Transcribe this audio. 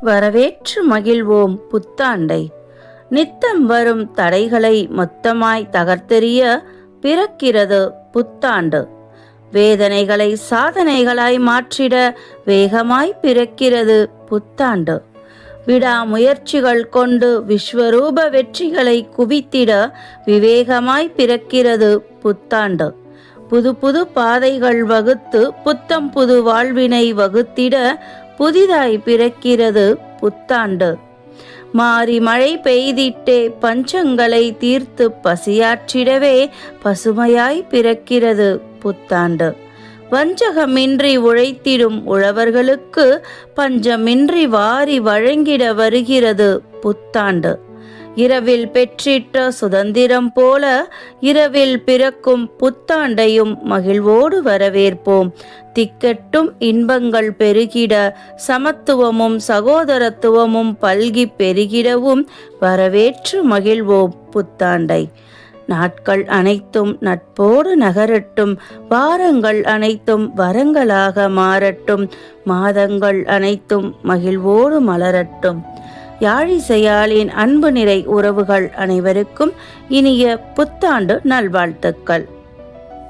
வரவேற்று மகிழ்வோம் புத்தாண்டை. நித்தம் வரும் தடைகளை மொத்தமாய் தகர்த்தெறிய பிறக்கிறது புத்தாண்டு. வேதனைகளை சாதனைகளாய் மாற்றிட வேகமாய் பிறக்கிறது புத்தாண்டு. விடாமுயற்சிகள் கொண்டு விஸ்வரூப வெற்றிகளை குவித்திட விவேகமாய் பிறக்கிறது புத்தாண்டு. புது புது பாதைகள் வகுத்து புத்தம் புது வாழ்வினை வகுத்திட புதிதாய் பிறக்கிறது புத்தாண்டு. மாறி மழை பெய்திட்டே பஞ்சங்களை தீர்த்து பசியாற்றிடவே பசுமையாய் பிறக்கிறது புத்தாண்டு. வஞ்சகமின்றி உழைத்திடும் உழவர்களுக்கு பஞ்சமின்றி வாரி வழங்கிட வருகிறது புத்தாண்டு. இரவில் பெற்றிட்ட சுதந்திரம் போல இரவில் பிறக்கும் புத்தாண்டையும் மகிழ்வோடு வரவேற்போம். திக்கட்டும் இன்பங்கள் பெருகிட சமத்துவமும் சகோதரத்துவமும் பல்கி பெருகிடவும் வரவேற்று மகிழ்வோம் புத்தாண்டை. நாட்கள் அனைத்தும் நட்போடு நகரட்டும் வாரங்கள் அனைத்தும் வரங்களாக மாறட்டும் மாதங்கள் அனைத்தும் மகிழ்வோடு மலரட்டும். யாழிசையாளின் அன்பு நிறை உறவுகள் அனைவருக்கும் இனிய புத்தாண்டு நல்வாழ்த்துக்கள்.